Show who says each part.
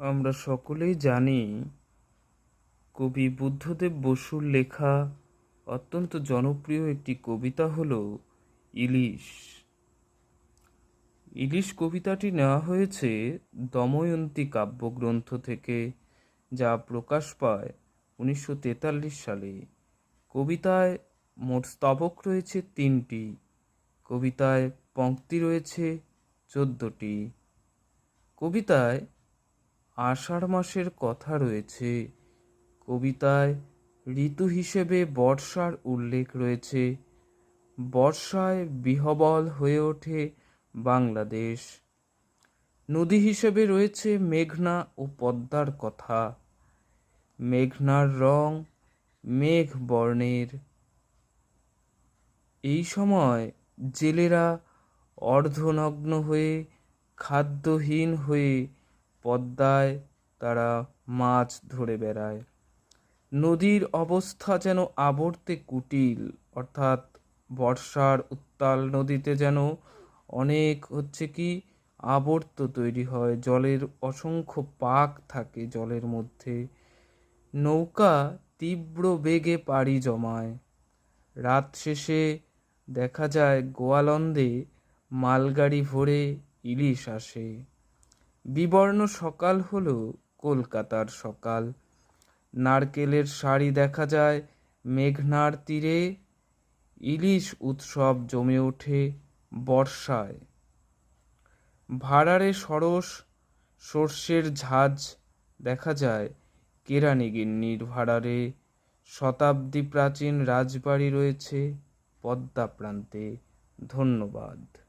Speaker 1: আমরা সকলেই জানি কবি বুদ্ধদেব বসুর লেখা অত্যন্ত জনপ্রিয় একটি কবিতা হল ইলিশ। ইলিশ কবিতাটি নেওয়া হয়েছে দময়ন্তী কাব্যগ্রন্থ থেকে, যা প্রকাশ পায় উনিশশো তেতাল্লিশ সালে। কবিতায় মোট স্তবক রয়েছে তিনটি, কবিতায় পংক্তি রয়েছে চোদ্দটি। কবিতায় আষাঢ় মাসের কথা রয়েছে। কবিতায় ঋতু হিসেবে বর্ষার উল্লেখ রয়েছে। বর্ষায় বিহবল হয়ে ওঠে বাংলাদেশ। নদী হিসেবে রয়েছে মেঘনা ও পদ্মার কথা। মেঘনার রং মেঘ বর্ণের। এই সময় জেলেরা অর্ধনগ্ন হয়ে, খাদ্যহীন হয়ে পদ্মায় তারা মাছ ধরে বেড়ায়। নদীর অবস্থা যেন আবর্তে কুটিল, অর্থাৎ বর্ষার উত্তাল নদীতে যেন অনেক হচ্ছে কি আবর্ত তৈরি হয়, জলের অসংখ্য পাক থাকে জলের মধ্যে। নৌকা তীব্র বেগে পাড়ি জমায়। রাত শেষে দেখা যায় গোয়ালন্দে মালগাড়ি ভরে ইলিশ আসে। বিবর্ণ সকাল হলো কলকাতার সকাল। নারকেলের শাড়ি দেখা যায় মেঘনার তীরে। ইলিশ উৎসব জমে ওঠে বর্ষায়। ভাড়ারে সরস, সর্ষের ঝাঁজ দেখা যায় কেরানিগিন্নির ভাড়ারে। শতাব্দী প্রাচীন রাজবাড়ি রয়েছে পদ্মা প্রান্তে। ধন্যবাদ।